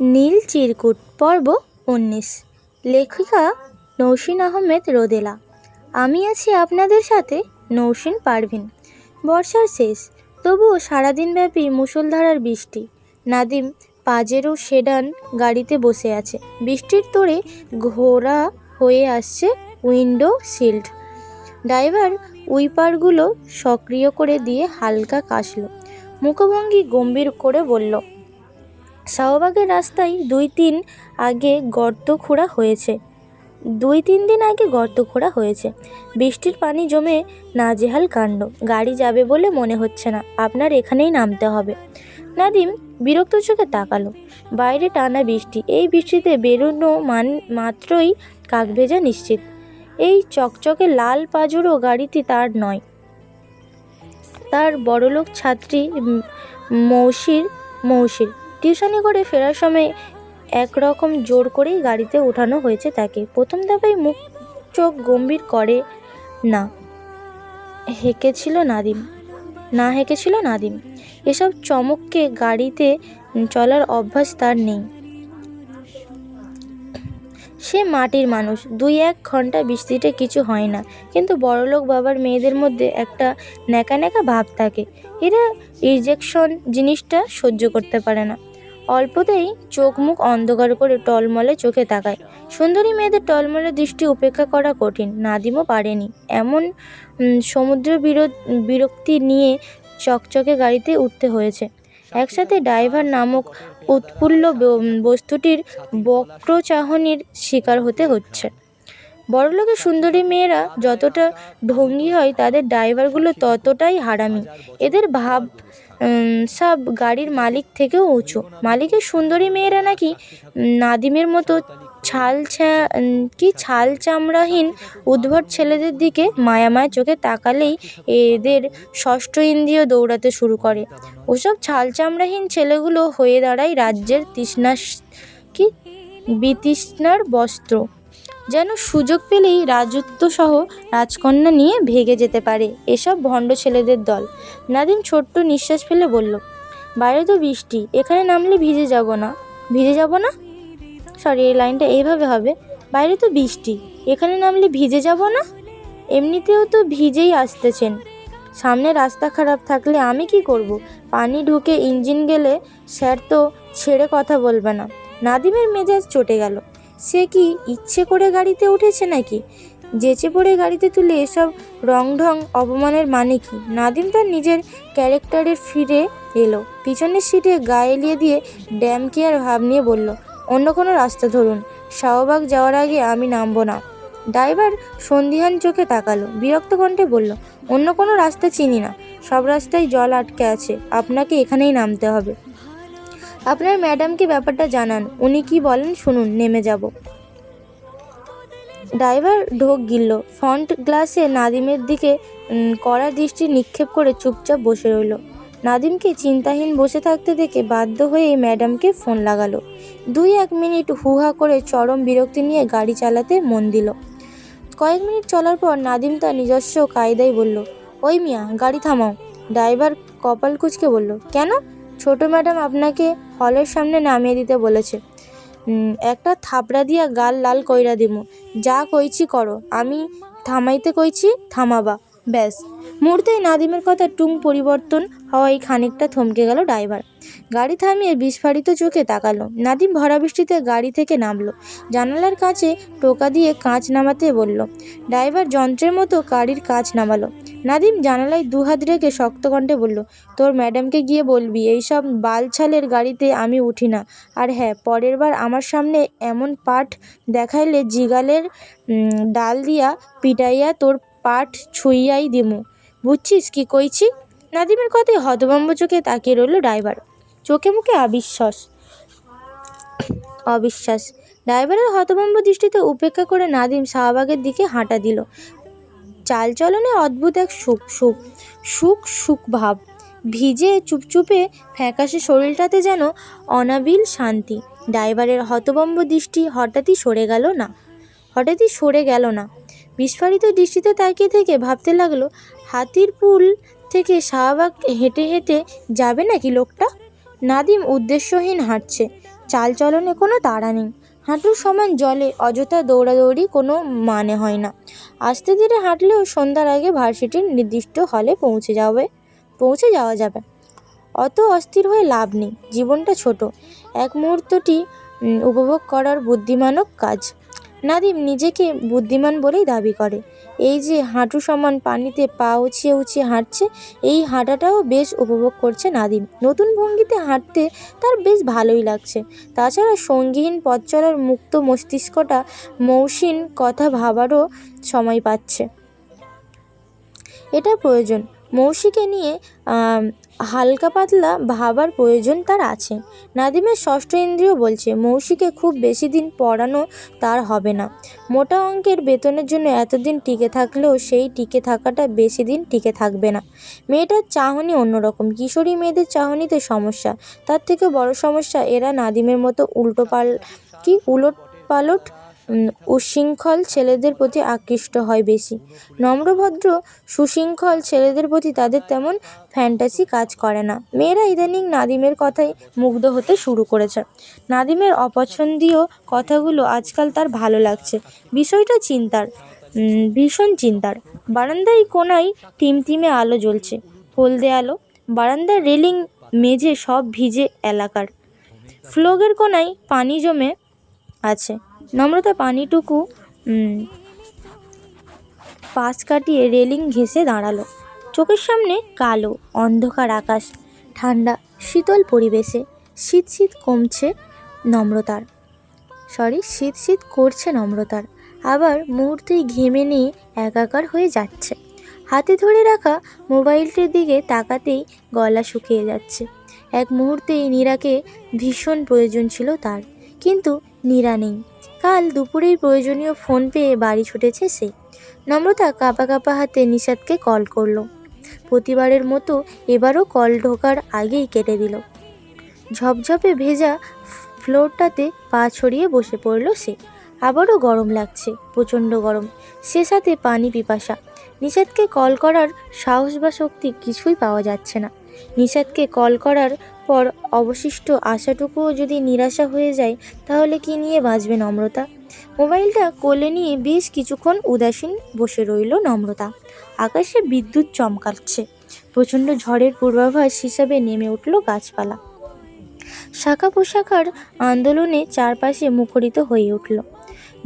নীল চিরকুট পর্ব উনিশ। লেখিকা নৌসিন আহমেদ রোদেলা। আমি আছি আপনাদের সাথে নৌসিন পারভিন। বর্ষার শেষ, তবুও সারাদিনব্যাপী মুষলধারার বৃষ্টি। নাদিম পাজেরো সেডান গাড়িতে বসে আছে। বৃষ্টির তোড়ে ঘোরা হয়ে আসছে উইন্ডো শিল্ড। ড্রাইভার উইপারগুলো সক্রিয় করে দিয়ে হালকা কাশল। মুখভঙ্গি গম্ভীর করে বলল শাহবাগের রাস্তায় দুই তিন আগে গর্ত খোঁড়া হয়েছে। দুই তিন দিন আগে গর্ত খোঁড়া হয়েছে। বৃষ্টির পানি জমে নাজেহাল কাণ্ড। গাড়ি যাবে বলে মনে হচ্ছে না। আপনার এখানেই নামতে হবে। নাদিম বিরক্ত চোখে তাকালো। বাইরে টানা বৃষ্টি। এই বৃষ্টিতে বেরোনো মান, মাত্রই কাকভেজা নিশ্চিত। এই চকচকে লাল পাজুরও গাড়িটি তার নয়। তার বড়লোক ছাত্রী মৌসির মৌসির। টিউশনি করে ফেরার সময় একরকম জোর করেই গাড়িতে ওঠানো হয়েছে তাকে। প্রথম দফায় মুখ চোখ গম্ভীর করে না। হেঁকেছিল নাদিম। না হেঁকেছিল নাদিম। এসব চমককে গাড়িতে চলার অভ্যাস তার নেই। সে মাটির মানুষ। দুই এক ঘণ্টা বৃষ্টিতে কিছু হয় না। কিন্তু বড়লোক বাবার মেয়েদের মধ্যে একটা ন্যাকা ন্যাকা ভাব থাকে। এরা ইজেকশন জিনিসটা সহ্য করতে পারে না। অল্পতেই চোখ মুখ অন্ধকার করে টলমলে চোখে তাকায়। সুন্দরী মেয়েদের টলমলে দৃষ্টি উপেক্ষা করা কঠিন, নাদিমও পারেনি। এমন সমুদ্র বিরক্তি নিয়ে চকচকে গাড়িতে উঠতে হয়েছে। একসাথে ড্রাইভার নামক উৎফুল্ল বস্তুটির বক্রচাহনির শিকার হতে হচ্ছে। বড়লোকের সুন্দরী মেয়েরা যতটা ঢঙ্গি হয়, তাদের ড্রাইভারগুলো ততটাই হারামি। এদের ভাব সব গাড়ির মালিক থেকেও উঁচু। মালিকের সুন্দরী মেয়েরা নাকি নাদিমের মতো ছাল কি ছাল চামড়াহীন উদ্ভট ছেলেদের দিকে মায়া মায়া চোখে তাকালেই এদের ষষ্ঠ ইন্দ্রিয় দৌড়াতে শুরু করে। ওসব ছাল চামড়াহীন ছেলেগুলো হয়ে দাঁড়ায় রাজ্যের তৃষ্ণা, কি? বিতৃষ্ণার বস্ত্র। যেন সুযোগ পেলেই রাজত্ব সহ রাজকন্যা নিয়ে ভেগে যেতে পারে এসব ভণ্ড ছেলেদের দল। নাদিম ছোট্ট নিঃশ্বাস ফেলে বলল, বাইরে তো বৃষ্টি, এখানে নামলে ভিজে যাব না। ভিজে যাব না? সরি, এই লাইনটা এইভাবে হবে। বাইরে তো বৃষ্টি, এখানে নামলে ভিজে যাব না? এমনিতেও তো ভিজেই আসতেছেন। সামনে রাস্তা খারাপ থাকলে আমি কি করব? পানি ঢুকে ইঞ্জিন গেলে স্যার তো ছেড়ে কথা বলবে না। নাদিমের মেজাজ চটে গেল। সে কি ইচ্ছে করে গাড়িতে উঠেছে নাকি? যেচে পড়ে গাড়িতে তুলে এসব রং ঢং অপমানের মানে কি? নাদিম তার নিজের ক্যারেক্টারের ফিরে এলো। পিছনের সিটে গা এলিয়ে দিয়ে ড্যাম কেয়ার ভাব নিয়ে বলল, অন্য কোনো রাস্তা ধরুন। শাহবাগ যাওয়ার আগে আমি নামবো না। ড্রাইভার সন্ধিহান চোখে তাকালো, বিরক্ত কণ্ঠে বলল, অন্য কোনো রাস্তা চিনি না। সব রাস্তায় জল আটকে আছে। আপনাকে এখানেই নামতে হবে। আপনার ম্যাডামকে ব্যাপারটা জানান? উনি কি বলেন? শুনুন, নেমে যাব। ড্রাইভার ঢোক গিলল। ফ্রন্ট গ্লাসে নাদিমের দিকে কড়া দৃষ্টি নিক্ষেপ করে চুপচাপ বসে রইল। নাদিমকে চিন্তাহীন বসে থাকতে দেখে বাধ্য হয়ে ম্যাডামকে ফোন লাগালো। দুই এক মিনিট হুহা করে চরম বিরক্তি নিয়ে গাড়ি চালাতে মন দিল। কয়েক মিনিট চলার পর নাদিম তার নিজস্ব কায়দায় বলল, ওই মিয়া, গাড়ি থামাও। ড্রাইভার কপাল কুচকে বলল, কেন? ছোট ম্যাডাম আপনাকে হলের সামনে নামিয়ে দিতে বলেছে। একটা থাপড়া দিয়া গাল লাল কইরা দিমু। যা কইছি করো। আমি থামাইতে কইছি, থামাবা। ব্যাস। মুহূর্তেই নাদিমের কথা টুং পরিবর্তন হওয়ায় খানিকটা থমকে গেল ড্রাইভার। গাড়ি থামিয়ে বিস্ফারিত চোখে তাকালো। নাদিম ভরা বৃষ্টিতে গাড়ি থেকে নামলো। জানালার কাছে টোকা দিয়ে কাঁচ নামাতে বলল, ড্রাইভার যন্ত্রের মতো গাড়ির কাঁচ নামালো। নাদিম জানালায় দুহাত রেখে শক্ত কণ্ঠে বলল, তোর ম্যাডামকে গিয়ে বলবি, এইসব বালছালের গাড়িতে আমি উঠি না। আর হ্যাঁ পরের বার আমার সামনে এমন পাঠ দেখাইলে জিগালের ডাল দিয়া পিটাইয়া তোর পাঠ ছুঁইয়াই দিমু। বুঝছিস কি কইছি? নাদিমের কথায় হতভম্ব চোখে তাকিয়ে রইল ড্রাইভার। চোখে মুখে অবিশ্বাস। অবিশ্বাস। ড্রাইভারের হতভম্ব দৃষ্টিতে উপেক্ষা করে নাদিম শাহবাগের দিকে হাঁটা দিল। চালচলনে অদ্ভুত এক সুখ সুখ সুখ সুখ ভাব। ভিজে, চুপচুপে ফ্যাকাশে শরীরটাতে যেন অনাবিল শান্তি। ড্রাইভারের হতভম্ব দৃষ্টি হঠাৎই সরে গেল না। হঠাৎই সরে গেল না। বিস্ফারিত দৃষ্টিতে তাকিয়ে থেকে ভাবতে লাগল, হাতির পুল থেকে শাহবাগ হেঁটে হেঁটে যাবে নাকি লোকটা? নাদিম উদ্দেশ্যহীন হাঁটছে। চালচলনে কোনো তাড়া নেই। হাঁটুর সমান জলে অযথা দৌড়াদৌড়ি কোনো মানে হয় না। আস্তে ধীরে হাঁটলেও সন্ধ্যার আগে ভার্সিটির নির্দিষ্ট হলে পৌঁছে যাবে পৌঁছে যাওয়া যাবে। অত অস্থির হয়ে লাভ নেই, জীবনটা ছোট। এক মুহূর্তটি উপভোগ করার বুদ্ধিমানক কাজ। নাদিম নিজেকে বুদ্ধিমান বলেই দাবি করে। এই যে হাঁটু সমান পানিতে পা উছিয়ে উছিয়ে হাঁটছে, এই হাঁটাটাও বেশ উপভোগ করছে নাদিম। নতুন ভঙ্গিতে হাঁটতে তার বেশ ভালোই লাগছে। তাছাড়া সঙ্গীহীন পথ চলার মুক্ত মস্তিষ্কটা মৌসিন কথা ভাবারও সময় পাচ্ছে। এটা প্রয়োজন। মৌসিকে নিয়ে হালকা পাতলা ভাবার প্রয়োজন তার আছে। নাদিমের ষষ্ঠ ইন্দ্রিয় বলছে, মৌসিকে খুব বেশি দিন পড়ানো তার হবে না। মোটা অঙ্কের বেতনের জন্য এতদিন টিকে থাকলেও সেই টিকে থাকাটা বেশি দিন টিকে থাকবে না। মেয়েটার চাহনি অন্যরকম। কিশোরী মেয়েদের চাহনিতে সমস্যা। তার থেকে বড় সমস্যা এরা নাদিমের মতো উল্টো পাল কি? উলট পালট উম, উচ্ছৃঙ্খল ছেলেদের প্রতি আকৃষ্ট হয় বেশি। নম্রভদ্র সুশৃঙ্খল ছেলেদের প্রতি তাদের তেমন ফ্যান্টাসি কাজ করে না। মেয়েরা ইদানিং নাদিমের কথায় মুগ্ধ হতে শুরু করেছে। নাদিমের অপছন্দীয় কথাগুলো আজকাল তার ভালো লাগছে। বিষয়টা চিন্তার ভীষণ চিন্তার। বারান্দায় কোনায় টিমটিমে আলো জ্বলছে। হলদে আলো বারান্দার রেলিং মেঝে সব ভিজে এলাকার। ফ্লোগের কোনায় পানি জমে আছে। নম্রতা পানিটুকু পাশ কাটিয়ে রেলিং ঘেঁষে দাঁড়াল। চোখের সামনে কালো, অন্ধকার আকাশ, ঠান্ডা, শীতল পরিবেশে শীত শীত কমছে নম্রতার। সরি শীত শীত করছে নম্রতার। আবার মুহূর্তেই ঘেমে নিয়ে একাকার হয়ে যাচ্ছে। হাতে ধরে রাখা মোবাইলটির দিকে তাকাতেই গলা শুকিয়ে যাচ্ছে। এক মুহূর্তেই নীরাকে ভীষণ প্রয়োজন ছিল তার। কিন্তু নীরা নেই। কাল দুপুরেই প্রয়োজনীয় ফোন পেয়ে বাড়ি ছুটেছে সে। নম্রতা কাঁপা কাঁপা হাতে নিষাদকে কল করল। প্রতিবারের মতো এবারও কল ঢোকার আগেই কেটে দিল। ঝপঝপে ভেজা ফ্লোরটাতে পা ছড়িয়ে বসে পড়ল সে। আবারও গরম লাগছে, প্রচণ্ড গরম। সে সাথে পানি পিপাসা। নিষাদকে কল করার সাহস বা শক্তি কিছুই পাওয়া যাচ্ছে না। নিষাদকে কল করার পর অবশিষ্ট আশাটুকুও যদি নিরাশা হয়ে যায়, তাহলে কি নিয়ে বাঁচবে নম্রতা মোবাইলটা কোলে নিয়ে বেশ কিছুক্ষণ উদাসীন বসে রইল নম্রতা। আকাশে বিদ্যুৎ চমকাচ্ছে। প্রচণ্ড ঝড়ের পূর্বাভাস হিসাবে নেমে উঠল গাছপালা। শাখা পোশাখার আন্দোলনে চারপাশে মুখরিত হয়ে উঠল।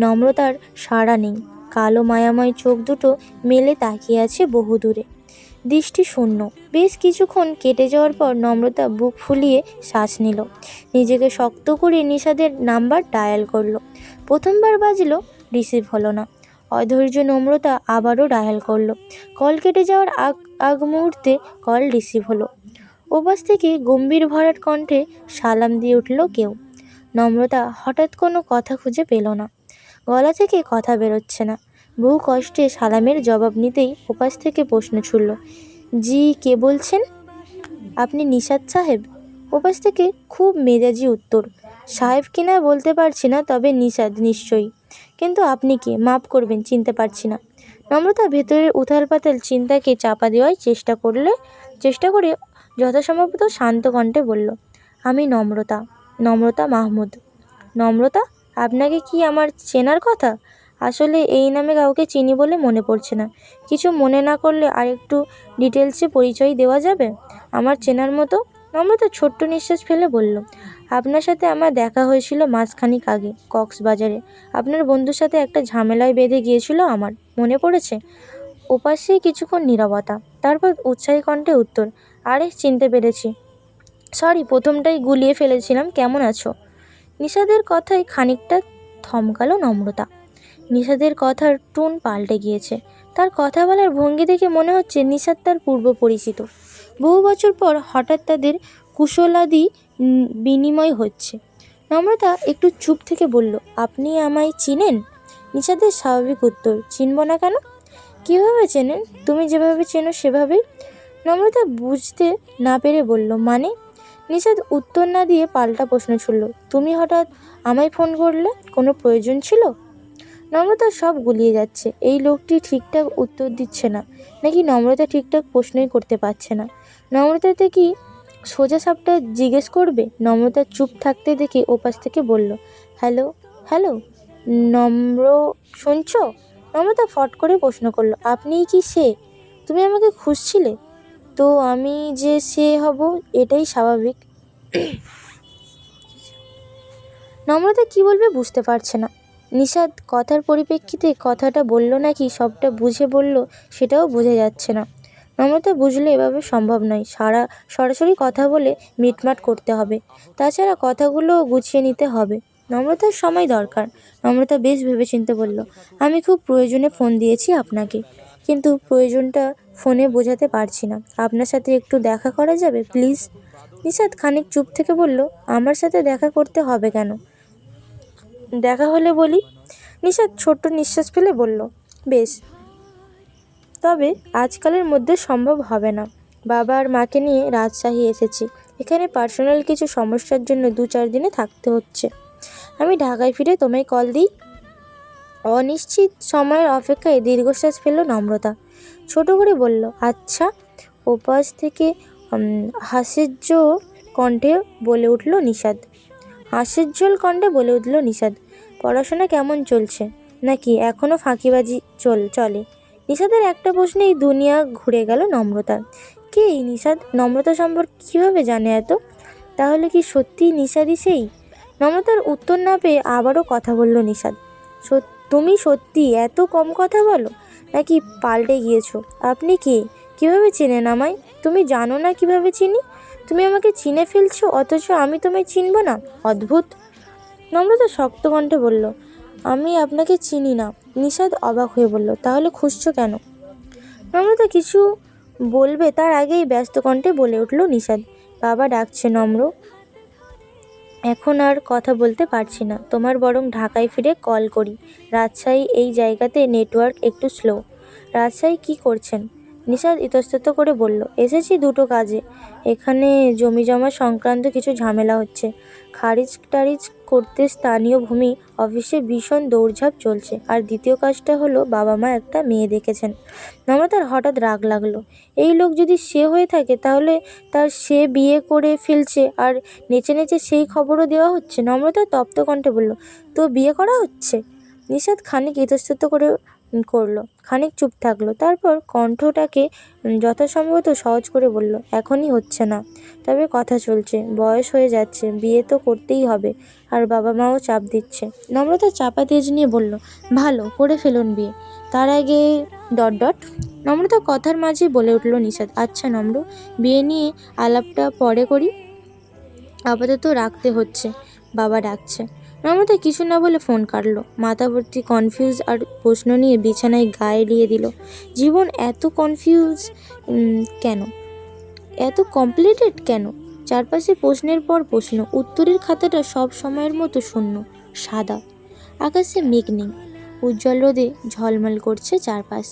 নম্রতার সাড়া নেই। কালো মায়াময় চোখ দুটো মেলে তাকিয়ে আছে বহুদূরে। দৃষ্টি শূন্য। বেশ কিছুক্ষণ কেটে যাওয়ার পর নম্রতা বুক ফুলিয়ে শ্বাস নিল। নিজেকে শক্ত করে নিষাদের নাম্বার ডায়াল করল। প্রথমবার বাজলো, রিসিভ হলো না। অধৈর্য নম্রতা আবারও ডায়াল করল। কল কেটে যাওয়ার আগ আগ মুহূর্তে কল রিসিভ হলো। ওপাশ থেকে গম্ভীর ভরাট কণ্ঠে সালাম দিয়ে উঠল কেউ। নম্রতা হঠাৎ কোনো কথা খুঁজে পেল না। গলা থেকে কথা বেরোচ্ছে না। বহু কষ্টে সালামের জবাব নিতেই ওপাশ থেকে প্রশ্ন ছুড়ল, জি, কে বলছেন? আপনি নিষাদ সাহেব। ওপাশ থেকে খুব মেজাজি উত্তর, সাহেব কিনা বলতে পারছি না, তবে নিষাদ নিশ্চয়ই। কিন্তু আপনি কে? মাফ করবেন, চিনতে পারছি না। নম্রতা ভেতরের উথাল পাতাল চিন্তাকে চাপা দেওয়ার চেষ্টা করলে, চেষ্টা করে যথাসম্ভবত শান্ত কণ্ঠে বলল, আমি নম্রতা নম্রতা মাহমুদ। নম্রতা, আপনাকে কি আমার চেনার কথা? আসলে এই নামে কাউকে চিনি বলে মনে পড়ছে না। কিছু মনে না করলে আরেকটু ডিটেলসে পরিচয় দেওয়া যাবে? আমার চেনার মতো? নম্রতা ছোট্ট নিঃশ্বাস ফেলে বলল, আপনার সাথে আমার দেখা হয়েছিল মাসখানিক আগে, কক্সবাজারে। আপনার বন্ধুর সাথে একটা ঝামেলায় বেঁধে গিয়েছিল আমার, মনে পড়েছে? ওপাশেই কিছুক্ষণ নীরবতা, তারপর উৎসাহী কণ্ঠে উত্তর, আরে, চিনতে পেরেছি। সরি, প্রথমটাই গুলিয়ে ফেলেছিলাম, কেমন আছো? নিষাদের কথায় খানিকটা থমকালো নম্রতা। নিষাদের কথার টুন পাল্টে গিয়েছে। তার কথা বলার ভঙ্গি দেখে মনে হচ্ছে নিষাদ তার পূর্ব পরিচিত। বহু বছর পর হঠাৎ তাদের কুশলাদি বিনিময় হচ্ছে। নম্রতা একটু চুপ থেকে বলল, আপনি আমায় চিনেন? নিষাদের স্বাভাবিক উত্তর, চিনব না কেন? কীভাবে চেনেন? তুমি যেভাবে চেনো সেভাবেই নম্রতা বুঝতে না পেরে বলল মানে? নিষাদ উত্তর না দিয়ে পাল্টা প্রশ্ন ছুড়ল, তুমি হঠাৎ আমায় ফোন করলে? কোনো প্রয়োজন ছিল? নম্রতা সব গুলিয়ে যাচ্ছে। এই লোকটি ঠিকঠাক উত্তর দিচ্ছে না, নাকি নম্রতা ঠিকঠাক প্রশ্নই করতে পারছে না? নম্রতাতে কি সোজা সাপটা জিজ্ঞেস করবে? নম্রতা চুপ থাকতে দেখে ওপাশ থেকে বলল, হ্যালো হ্যালো, নম্র শুনছো? নম্রতা ফট করে প্রশ্ন করল আপনিই কি সে? তুমি আমাকে খুঁজছিলে? তো আমি যে সে হব, এটাই স্বাভাবিক। নম্রতা কি বলবে বুঝতে পারছে না। নিষাদ কথার পরিপ্রেক্ষিতে কথাটা বলল নাকি, সবটা বুঝে বলল, সেটাও বোঝা যাচ্ছে না। নম্রতা বুঝলে এভাবে সম্ভব নয়। সারা, সরাসরি কথা বলে মিটমাট করতে হবে। তাছাড়া কথাগুলো গুছিয়ে নিতে হবে। নম্রতার সময় দরকার। নম্রতা বেশ ভেবেচিন্তে বলল, আমি খুব প্রয়োজনে ফোন দিয়েছি আপনাকে। কিন্তু প্রয়োজনটা ফোনে বোঝাতে পারছি না। আপনার সাথে একটু দেখা করা যাবে প্লিজ নিষাদ খানিক চুপ থেকে বলল, আমার সাথে দেখা করতে হবে কেন? দেখা হলে বলি। নিষাদ ছোট্ট নিঃশ্বাস ফেলে বলল, বেশ। তবে আজকালের মধ্যে সম্ভব হবে না। বাবা আর মাকে নিয়ে রাজশাহী এসেছি। এখানে পার্সোনাল কিছু সমস্যার জন্য দু চার দিনে থাকতে হচ্ছে। আমি ঢাকায় ফিরে তোমায় কল দিই। অনিশ্চিত সময়ের অপেক্ষায় দীর্ঘশ্বাস ফেলল নম্রতা। ছোট করে বলল আচ্ছা। ওপাশ থেকে হাস্যজ্জ কণ্ঠে বলে উঠল নিষাদ হাস্যোজ্জ্বল কণ্ঠে বলে উঠল নিষাদ, পড়াশোনা কেমন চলছে? নাকি এখনও ফাঁকিবাজি চল, চলে? নিষাদের একটা প্রশ্নেই দুনিয়া ঘুরে গেল নম্রতার কে এই নিষাদ? নম্রতা সম্পর্কে কীভাবে জানে এত? তাহলে কি সত্যি নিষাদই সেই? নম্রতার উত্তর না পেয়ে আবারও কথা বলল নিষাদ, "সত- তুমি সত্যি এত কম কথা বলো? নাকি পাল্টে গিয়েছো? আপনি কে? কীভাবে চেনেন আমায়? তুমি জানো না কীভাবে চিনি? তুমি আমাকে চিনে ফেলছো, অথচ আমি তোমায় চিনব না? অদ্ভুত। নম্রতা শক্ত কণ্ঠে বলল, আমি আপনাকে চিনি না। নিষাদ অবাক হয়ে বলল, তাহলে খুঁজছো কেন? নম্রতা কিছু বলবে তার আগেই ব্যস্ত কণ্ঠে বলে উঠল নিষাদ। বাবা ডাকছে নম্র। এখন আর কথা বলতে পারছি না। তোমার বরং ঢাকায় ফিরে কল করি। রাজশাহী এই জায়গাতে নেটওয়ার্ক একটু স্লো। রাজশাহী কি করছেন? নিষাদ ইতস্তত করে বলল, এসেছি দুটো কাজে। এখানে জমি জমা সংক্রান্ত কিছু ঝামেলা হচ্ছে। খারিজ টারিজ করতে স্থানীয় ভূমি অফিসে ভীষণ দৌড়ঝাঁপ চলছে। আর দ্বিতীয় কাজটা হলো বাবা মা একটা মেয়ে দেখেছেন। নম্রতার হঠাৎ রাগ লাগল। এই লোক যদি সে হয়ে থাকে তাহলে তার সে বিয়ে করে ফেলছে আর নেচে নেচে সেই খবরও দেওয়া হচ্ছে। নম্রতা তপ্ত কণ্ঠে বলল, তো বিয়ে করা হচ্ছে? নিষাদ খানিক ইতস্তত করে করল। খানিক চুপ থাকল। তারপর কণ্ঠটাকে যথাসম্ভবত সহজ করে বলল, এখনই হচ্ছে না। তবে কথা চলছে। বয়স হয়ে যাচ্ছে। বিয়ে তো করতেই হবে। আর বাবা মাও চাপ দিচ্ছে। নম্রতা চাপা তেজ নিয়ে বলল, ভালো, করে ফেলুন বিয়ে। তার আগে ডট ডট। নম্রতা কথার মাঝে বলে উঠল নিষাদ আচ্ছা নম্র, বিয়ে নিয়ে আলাপটা পরে করি। আপাতত রাখতে হচ্ছে। বাবা ডাকছে। নম্রতা কিছু না বলে ফোন কাটলো। মাথাভর্তি কনফিউজ আর প্রশ্ন নিয়ে বিছানায় গায়ে দিয়ে দিল। জীবন এত কনফিউজ কেন? এত কমপ্লিটেড কেন? চারপাশে প্রশ্নের পর প্রশ্ন, উত্তরের খাতাটা সব সময়ের মতো শূন্য, সাদা। আকাশে মেঘ নেই, উজ্জ্বল রোদে ঝলমল করছে চারপাশ।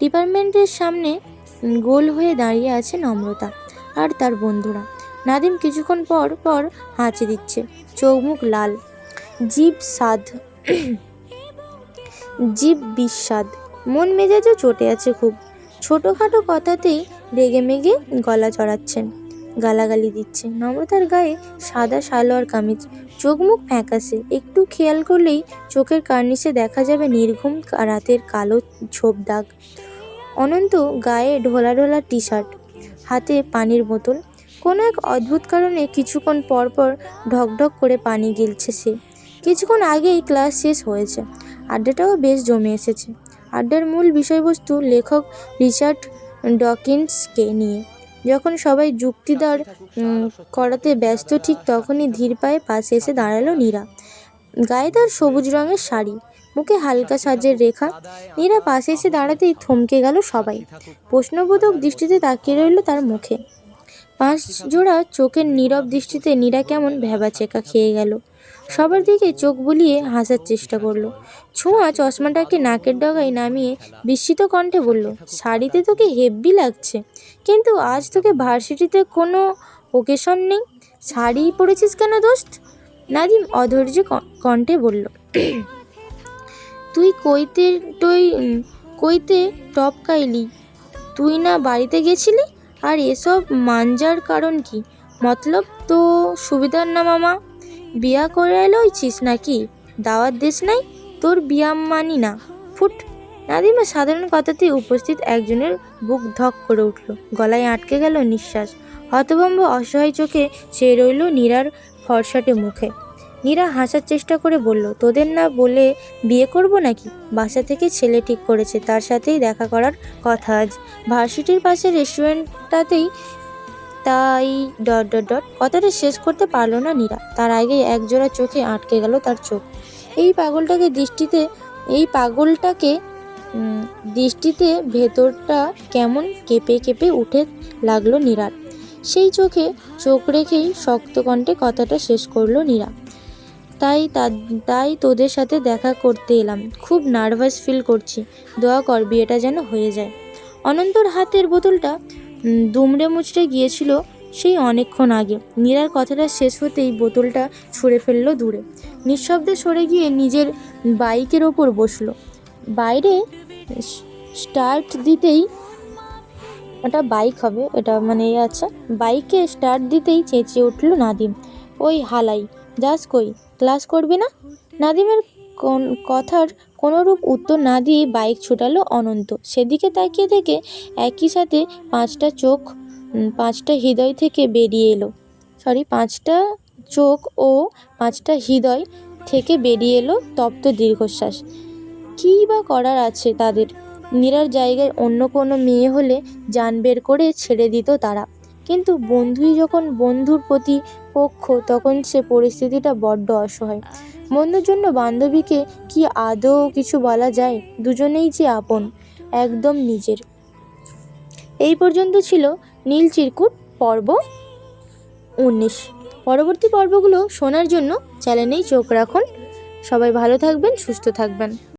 ডিপার্টমেন্টের সামনে গোল হয়ে দাঁড়িয়ে আছে নম্রতা আর তার বন্ধুরা। নাদিম কিছুক্ষণ পর পর হাঁচি দিচ্ছে, চোখ মুখ লাল। জীব স্বাদ জীব বিস্বাদ। মন মেজাজও চটে আছে খুব। ছোটোখাটো কথাতেই রেগে মেগে গলা চড়াচ্ছেন, গালাগালি দিচ্ছে নম্রতার গায়ে সাদা সালোয়ার কামিজ, চোখ মুখ ফ্যাকাশে। একটু খেয়াল করলেই চোখের কার্নিশে দেখা যাবে নির্ঘুম রাতের কালো ছোপ দাগ। অনন্ত গায়ে ঢোলা ঢোলা টি শার্ট হাতে পানির বোতল। কোনো এক অদ্ভুত কারণে কিছুক্ষণ পর পর ঢকঢক করে পানি গিলছে সে। কিছুক্ষণ আগেই ক্লাস শেষ হয়েছে। আড্ডাটাও বেশ জমে এসেছে। আড্ডার মূল বিষয়বস্তু লেখক রিচার্ড ডকিন্সকে নিয়ে। যখন সবাই যুক্তিদার করাতে ব্যস্ত, ঠিক তখনই ধীর পায়ে পাশে এসে দাঁড়াল নীরা। গায়ে তার সবুজ রঙের শাড়ি, মুখে হালকা সাজের রেখা। নীরা পাশে এসে দাঁড়াতেই থমকে গেল সবাই। প্রশ্নবোধক দৃষ্টিতে তাকিয়ে রইল তার মুখে। পাঁচ জোড়া চোখের নীরব দৃষ্টিতে নীরা কেমন ভ্যাবাচেকা খেয়ে গেল। সবার দিকে চোখ বুলিয়ে হাসার চেষ্টা করল। ছোঁয়া চশমাটাকে নাকের ডগায় নামিয়ে বিস্মিত কণ্ঠে বলল, শাড়িতে তোকে হেব্বি লাগছে, কিন্তু আজ তোকে ভার্সিটিতে কোনো ওকেশন নেই। শাড়ি পরেছিস কেন দোস্ত? নাদিম অধৈর্য কণ্ঠে বলল, তুই কইতে টই কইতে টপকাইলি। তুই না বাড়িতে গেছিলি? আর এসব মাঞ্জার কারণ কি? মতলব তো সুবিধার না মামা। বিয়া করে লইছিস নাকি? দাওয়াত দিস নাই? তোর বিয়া মানি না। ফুট। নাদিমা সাধারণ কথাতেই উপস্থিত একজনের বুক ধক করে উঠল। গলায় আটকে গেল নিঃশ্বাস। হতভম্ব অসহায় চোখে চেয়ে রইল নীরার ফরসাটে মুখে। নীরা হাসার চেষ্টা করে বলল, তোদের না বলে বিয়ে করব নাকি? বাসা থেকে ছেলে ঠিক করেছে, তার সাথেই দেখা করার কথা আজ। ভার্সিটির পাশে রেস্টুরেন্টটাতেই তাই ডট ডট ডট। কথাটা শেষ করতে পারল না নীরা। তার আগেই একজোড়া চোখে আটকে গেল তার চোখ। এই পাগলটাকে দৃষ্টিতে, এই পাগলটাকে দৃষ্টিতে ভেতরটা কেমন কেঁপে কেঁপে উঠে লাগল নীরার সেই চোখে চোখ রেখেই শক্ত কণ্ঠে কথাটা শেষ করল নীরা। তাই তাই তোদের সাথে দেখা করতে এলাম। খুব নার্ভাস ফিল করছি। দোয়া কর বিয়েটা যেন হয়ে যায়। অনন্তর হাতের বোতলটা দুমড়ে মুচড়ে গিয়েছিল সেই অনেকক্ষণ আগে। নীরার কথাটা শেষ হতেই বোতলটা ছুঁড়ে ফেলল দূরে। নিঃশব্দে সরে গিয়ে নিজের বাইকের ওপর বসল। বাইরে স্টার্ট দিতেই ওটা বাইক হবে, এটা মানে এ আছে। বাইকে স্টার্ট দিতেই চেঁচিয়ে উঠল নাদিম। ওই হালাই, যাস কই, ক্লাস করবি না? নাদিমের কোন, কথার কোনোরূপ উত্তর না দিয়ে বাইক ছুটালো অনন্ত। সেদিকে তাকিয়ে থেকে একই সাথে পাঁচটা চোখ পাঁচটা হৃদয় থেকে বেরিয়ে এলো। সরি, পাঁচটা চোখ ও পাঁচটা হৃদয় থেকে বেরিয়ে এলো তপ্ত দীর্ঘশ্বাস। কী বা করার আছে তাদের? নীরার জায়গায় অন্য কোনো মেয়ে হলে যান বের করে ছেড়ে দিত তারা। কিন্তু বন্ধুই যখন বন্ধুর প্রতি পক্ষ, তখন সে পরিস্থিতিটা বড্ড অসহায়। বন্ধুর জন্য বান্ধবীকে কি আদৌ কিছু বলা যায়? দুজনেই যে আপন, একদম নিজের। এই পর্যন্ত ছিল নীল চিরকুট পর্ব উনিশ। পরবর্তী পর্বগুলো শোনার জন্য চ্যানেলেই চোখ রাখুন। সবাই ভালো থাকবেন, সুস্থ থাকবেন।